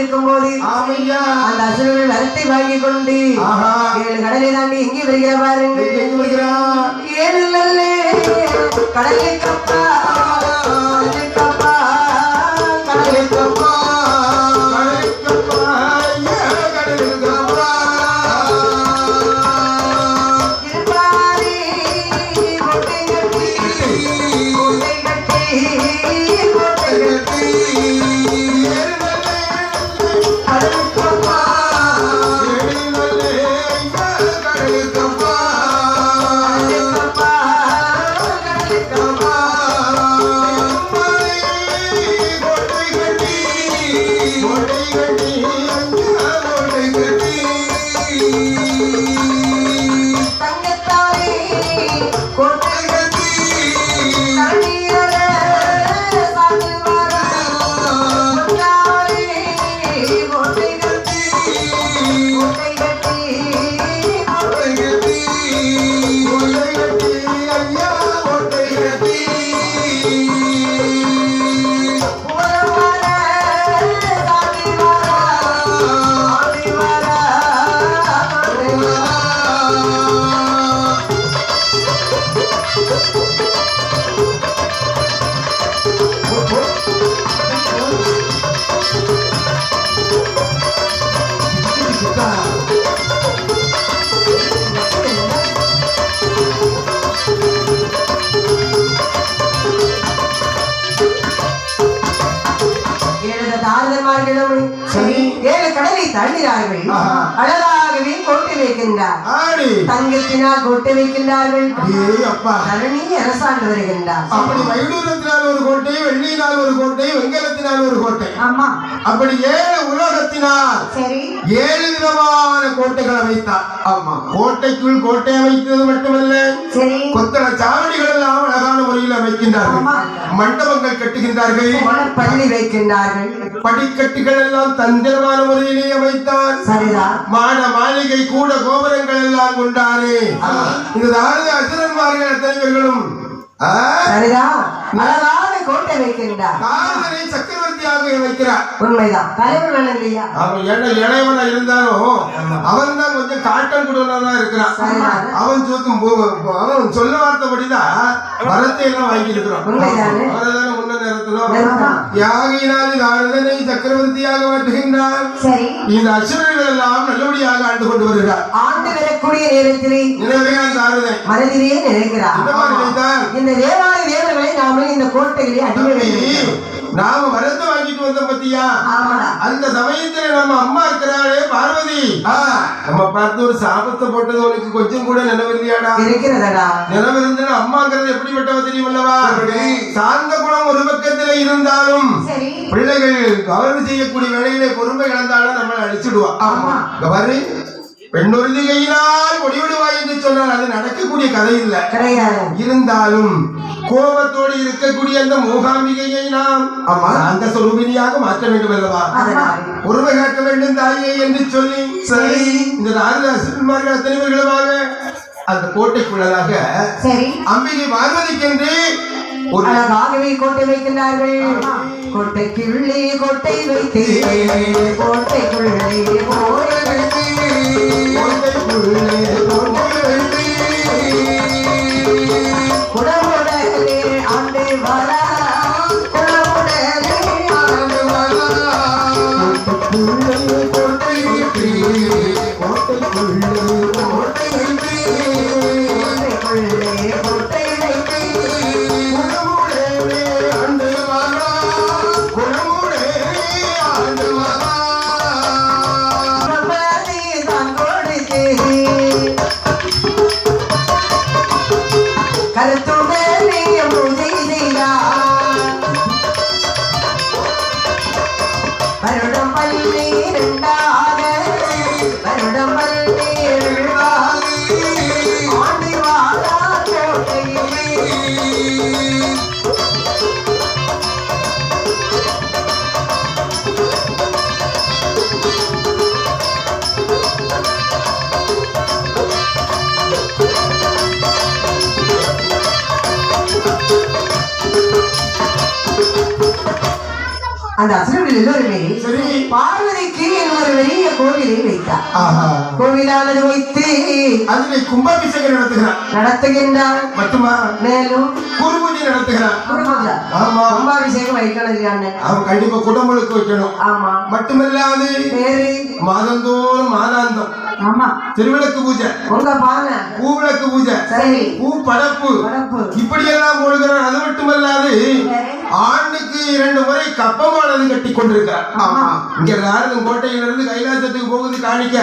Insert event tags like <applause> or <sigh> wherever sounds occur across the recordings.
இருக்கும் போது அந்த அசுரர்கள் வரத்தை வாங்கி கொண்டு ஏழு கடலை தாண்டி எங்கே வருகிற பாருங்க எங்க வருகிறான் ஏழு கடலை கட்டி ஆடி. தங்கத்தினால் கோட்டை வைக்கின்றார்கள். தரணி அரசாண்டு வருகின்றார். அப்படி வைடூரத்தினால் ஒரு கோட்டை வெள்ளியினால் ஒரு கோட்டை வெங்கலத்தினால் ஒரு கோட்டை. ஆமா. அப்படி ஏழு உலோகத்தினால் சரி. ஏழு விதமான கோட்டைகள் அமைத்தார் ஆமா. கோட்டைக்குள் கோட்டை அமைத்தது மட்டுமல்ல சரி. கொத்தள சாவடிகள் எல்லாம் அழகான முறையில் அமைக்கின்றார்கள். மண்டபங்கள் கட்டுகின்றார்கள். பள்ளி வைக்கின்றார்கள். படிக்கட்டுகள் எல்லாம் தந்திரமான முறையிலே அமைத்தார். சரிதான். மாட மாளிகை கூட கோபுரங்கள் எல்லாம் கொண்டானே இந்த தாரத அசுரன்மார்கள் சரிதான் அழகான கோட்டை வைக்கின்றார். தாரதனை சக்கரவர்த்தியாக வைக்கிறார். உண்மைதான். தலைவர் வேணும் இல்லையா? அவன் என்ன இளையவனா இருந்தாலும் அவன் தான் கொஞ்சம் காட்டம் கொடுவனா இருக்கிறான். அவன் சொத்தும் அவன் சொல்ல வார்த்தைப்படிதான் வரத்தை எல்லாம் வாங்கி இருக்கிறான். உண்மைதானே? முன்ன நேரத்திலும் நேரமா. யாகினால் தாரதனை சக்கரவர்த்தியாக மாற்றுகின்றான். சரி. இந்த அசுரர்கள் எல்லாம் நல்லபடியாக ஆண்டு கொண்டு வருகிறார். ஆண்டு வரக்கூடிய நேரத்திலே மனதிலே நினைக்கிறார். இந்த தேவாலய தேவர்களை நாம இந்த கோட்டையிலே அடிமை. நாம வரத்தை வாங்கிட்டு வந்தோம் பத்தியா? அந்த சமயத்துல நம்ம அம்மா இருக்கிறாளே பார்வதி. நம்ம பார்த்து ஒரு சாபத்தை போட்டது உனக்கு கொஞ்சம் கூட நினைவில்லையாடா இருக்கிறதடா. நினைவு இருந்தது அம்மாங்கிறது எப்படிப்பட்டவ தெரியுமல்லவா? சார்ந்த குணம் ஒரு பக்கத்துல இருந்தாலும் பிள்ளைகள் கவர்வு செய்யக்கூடிய வேலையிலே பொறுமை இழந்தாலும் நம்மளை அழிச்சிடுவா. ஆமா. பாரு. பெண்ணுறுதி கையினால் ஒடிவிடுவாய் என்று சொன்னால் அது நடக்கக்கூடிய கதை இல்ல கிடையாது. இருந்தாலும் கோபத்தோடு இருக்கக்கூடிய அந்த மூகாம்பிகையை நாம் அந்த சொரூபினியாக மாற்ற வேண்டும் அல்லவா பொறுமை காக்க வேண்டும் தாயே என்று சொல்லி சரி இந்த அசுரன்மார்கள் அத்தனை அந்த கோட்டைக்குள்ளதாக அம்பிகை பார்வதிக்கென்று அழகாகவே கோட்டை வைக்கின்றார்கள் கோட்டைக்குள்ளே கோட்டை வைத்து கோட்டைக்குள்ளே கோட்டை வைத்து கோட்டைக்குள்ளே கோட்டை எல்லோருமே சரி. பார்வதிக்கு ஒரு பெரிய கோவிலை வைத்தார். கோவிலானது வைத்து அதிலே கும்பாபிஷேகம் நடத்துகிறான் நடத்துகின்றார். மட்டுமா? மேலும் குருபூஜை நடத்துகிறான் குருபூஜா. ஆமா. கும்பாபிஷேகம் வைக்கணும் இல்லையான்னு அவன் கண்டிப்பா குடமுழுக்கு வைக்கணும். ஆமா. மட்டுமல்லாது மாதந்தோறும் மாதாந்தம். ஆமா. திருவிளக்கு பூஜை. உங்க பானை? பூவிளக்கு பூஜை. பூ படப்பு. வளர்ப்பு இப்படியெல்லாம் போடுகிறான் அது மட்டுமல்லாது ஆண்டுக்கு இரண்டு முறை கப்பமானது கட்டி கொண்டிருக்கிறார். இங்க நாரதன் கோட்டையிலிருந்து கைலாசத்துக்கு போகுது காணிக்க.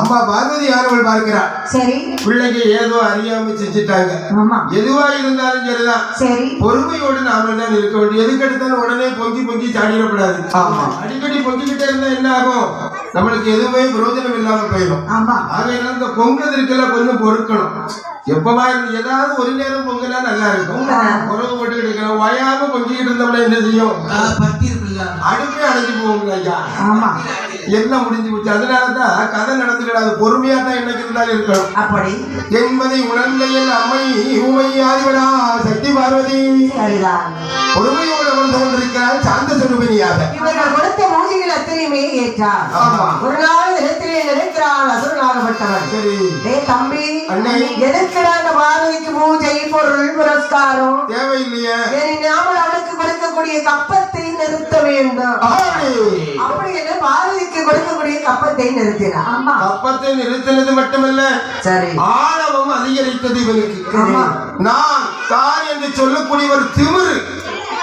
அம்மா பார்வதி யாரவள் பார்க்கிறார் சரி. பிள்ளைங்க ஏதோ அறியாம செஞ்சுட்டாங்க. ஆமா. எதுவா இருந்தாலும் சரிதான். சரி. பொறுமையோடு நாம தான் இருக்க வேண்டும். எதுக்கு எடுத்தாலும் உடனே பொங்கி பொங்கி சாடிடக்கூடாது. அடிக்கடி பொங்கிக்கிட்டே இருந்தா என்ன ஆகும்? நம்மளுக்கு எதுவுமே பிரயோஜனம் இல்லாம போயிடும். ஆகையினால இந்த பொங்கல் கொஞ்சம் பொறுக்கணும். எப்பவா இருந்து ஏதாவது ஒரு நேரம் பொங்கலா நல்லா இருக்கும். உறவு போட்டு எடுக்கணும் வயாம பொங்கிக்கிட்டு இருந்தோம்னா என்ன செய்யும்? भक्ति அடுப்பே அடைஞ்சு போகுங்க ஐயா ஆமா. எல்லாம் முடிஞ்சு போச்சு? அதனாலதான் கதை நடந்துக்கிடாது பொறுமையா தான் என்னைக்கு இருந்தாலும் இருக்கணும். அப்படி. என்பதை உணர்ந்த என் அம்மை ஊமை ஆதிவனா சக்தி பார்வதி. சரிதான். பொறுமையோடு அமர்ந்து கொண்டிருக்கிறார் சாந்த சொருபினியாக இவர்கள் கொடுத்த பூஜைகள் அத்தனையுமே ஏற்றார். ஒரு நாள் நிலத்திலே நினைக்கிறான் அசுரனாகப்பட்டவன் சரி. டேய் தம்பி அண்ணே. எதுக்குடா அந்த பார்வதிக்கு பூஜை பொருள் புரஸ்காரம்? தேவையில்லையே. ஏனி நாமல் அவனுக்கு கொடுக்கக்கூடிய கப்பத்தை நிறுத்த கப்பத்தை நிறுத்தினது மட்டுமல்ல சரி. ஆணவம் அதிகரித்தது இவனுக்கு. நான் தான் என்று சொல்லக்கூடிய ஒரு திமிரு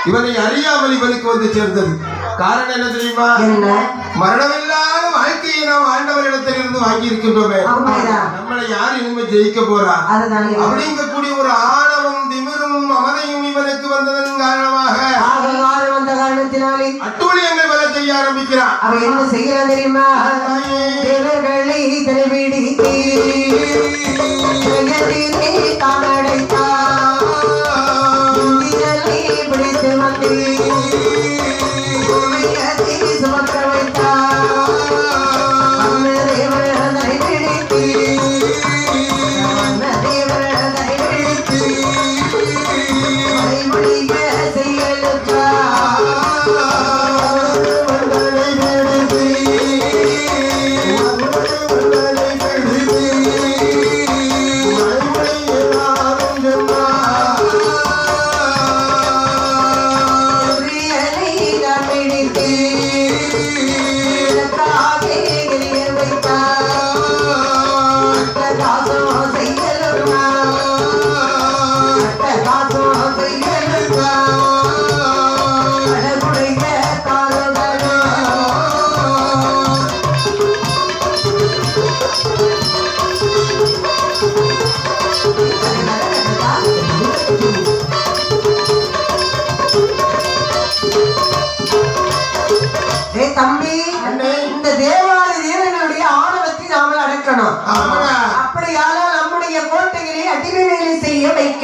இவனை அறியாமல் இவனுக்கு வந்து சேர்ந்தது. காரணம் என்ன தெரியுமா? என்ன? மரணமில்லாத வாழ்க்கையை நாம் ஆண்டவரிடத்தில் இருந்து வாங்கி இருக்கின்றோமே. நம்மளை யார் இனிமே ஜெயிக்க போறா? அப்படிங்கக்கூடிய ஒரு ஆணவம் திமிரும் அமதையும் இவனுக்கு வந்ததன் காரணமாக காரணத்தினாலே அட்டூழியங்கள் வர செய்ய ஆரம்பிக்கிறான் அவ என்ன செய்யலாம் தெரியுமா? தேவர்களை தலைவிடித்து ஜெகத்திலே <laughs>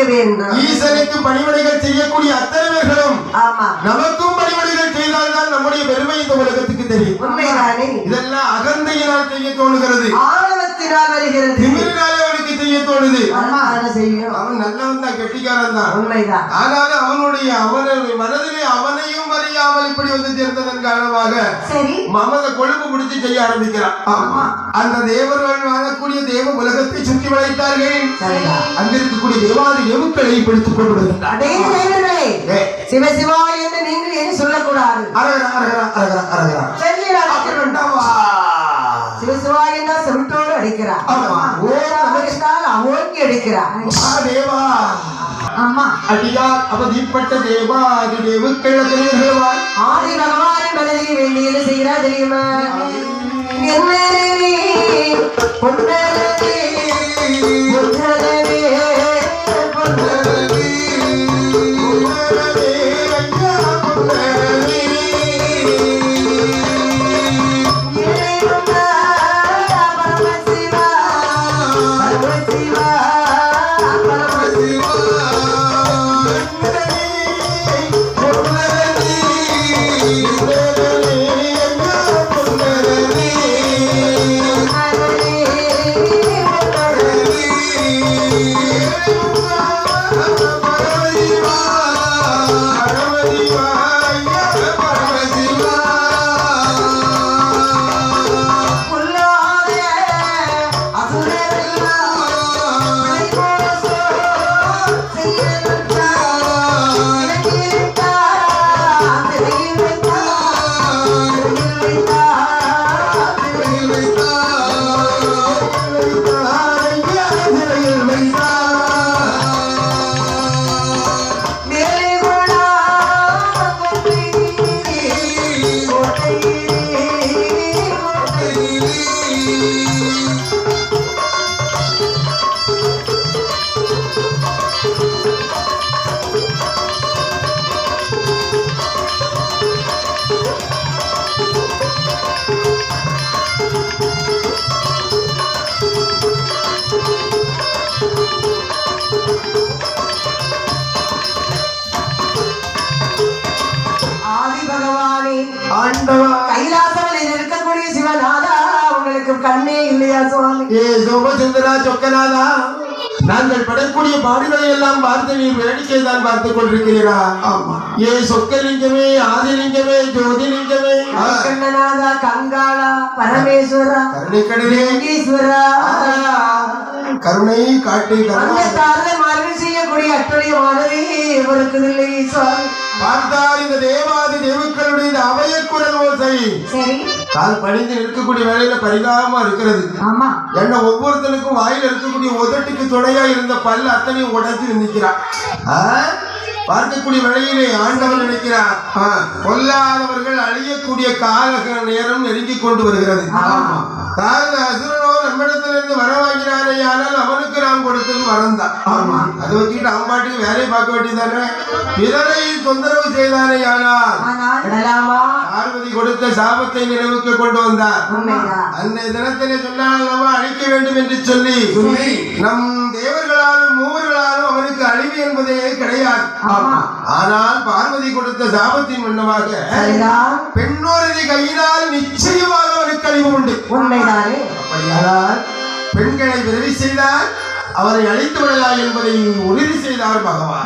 வைக்க வேண்டும் ஈசனுக்கு பணிவிடைகள் செய்யக்கூடிய அத்தனை பேர்களும் ஆமா. நமக்கும் பணிவிடைகள் செய்தால்தான் நம்முடைய பெருமை இந்த உலகத்துக்கு தெரியும். உண்மைதானே? இதெல்லாம் அகந்தையினால் செய்ய தோணுகிறது. ஆணவத்தினால் வருகிறது. திமிரினாலே செய்ய தோணுது ஆமா அதை செய்யும். அவன் நல்லவன் தான் கெட்டிக்காரன் தான். உண்மைதான். ஆனாலும் அவனுடைய அவனுடைய மனதிலே அவனையும் அறியாமல் இப்படி வந்து சேர்ந்ததன் காரணமாக மமத கொழுப்பு பிடிச்சு செய்ய ஆரம்பிக்கிறான். அந்த தேவர்கள் வாழக்கூடிய தேவ உலகத்தை சுற்றி வளைத்தார்கள். சரிதான். அங்க இருக்கக்கூடிய தேவாதி தேவுக்களை பிடித்துக் கொண்டு வருகின்றார் அடே தேவர்களே ஏ, சிவ சிவா என்று நீங்கள் சொல்லக்கூடாது? அரகரா, அரகரா, அரகரா, அரகரா. என்றால் அவோங்கி அடிக்கிறார் ஆ, தேவா ஆமா. அடியார் அவதிப்பட்ட தேவாதி தேவுக்கள் தலைவர்களாய் ஆதி பகவானின் மனதில் வேண்டியது செய்கிறார் தெரியுமா? என்னரே, பொன்னரே, கைலாசத்தில் இருக்கக்கூடிய சிவநாதா கண்ணே இல்லையா சுவாமி? ஏ சோமசுந்தரா சொக்கநாதா நாங்கள் படக்கூடிய பாடுகளை பார்த்து நீ வேடிக்கை தான் பார்த்து கொண்டிருக்கிறீரா? ஆமா. ஏ சொக்கலிங்கமே ஆதிலிங்கமே ஜோதிலிங்கமே. கண்ணநாதா கங்காளா பரமேஸ்வரா கருணைக்கடலே. ஈஸ்வரா கருணை காட்டு கருணா மரணம் செய்யக்கூடிய அட்டுழியமானது இவருக்கு இல்லை பார்த்தால் இந்த தேவாதி தேவுக்களுடைய இந்த அபயக்குரல் ஓசை. சரி. கால் பணிந்து நிற்கக்கூடிய வேலையில பரிதாபமா இருக்கிறது. ஆமா. என்ன ஒவ்வொருத்தனுக்கும் வாயில இருக்கக்கூடிய உதட்டுக்கு துணையா இருந்த பல்லு அத்தனையும் உடைச்சு நிற்கிறான்? பார்க்கக்கூடிய வேளையிலே ஆண்டவன் நினைக்கிறான் ஆ, கொல்லாதவர்கள் அழியக்கூடிய கால நேரம் நெருங்கிக் கொண்டு வருகிறது. அசுரனோ நம்மிடத்திலிருந்து வாங்கினானே ஆனால் அவனுக்கு நாம் கொடுத்தது வரம் தான் அதை வச்சுக்கிட்டு அவன் பாட்டுக்கு வேலையை பார்க்க வேண்டியதானே பிறரை தொந்தரவு செய்தானே ஆனால். பார்வதி கொடுத்த சாபத்தை நினைவுக்கு கொண்டு வந்தார். அன்றைய தினத்திலே சொன்னால் அழிக்க வேண்டும் என்று சொல்லி நம் தேவர்களாலும் மூவர்களாலும் அவனுக்கு அழிவு என்பதே கிடையாது. ஆனால் பார்வதி கொடுத்த சாபத்தின் முன்னமாக பெண்ணோரதி கையினால் நிச்சயமாக அவனுக்கு அழிவு உண்டு. உண்மைதானே? அப்படியானால் பெண்களை விரைவி செய்தால் அவரை அழித்து விடலாம் என்பதை உறுதி செய்தார் பகவான்.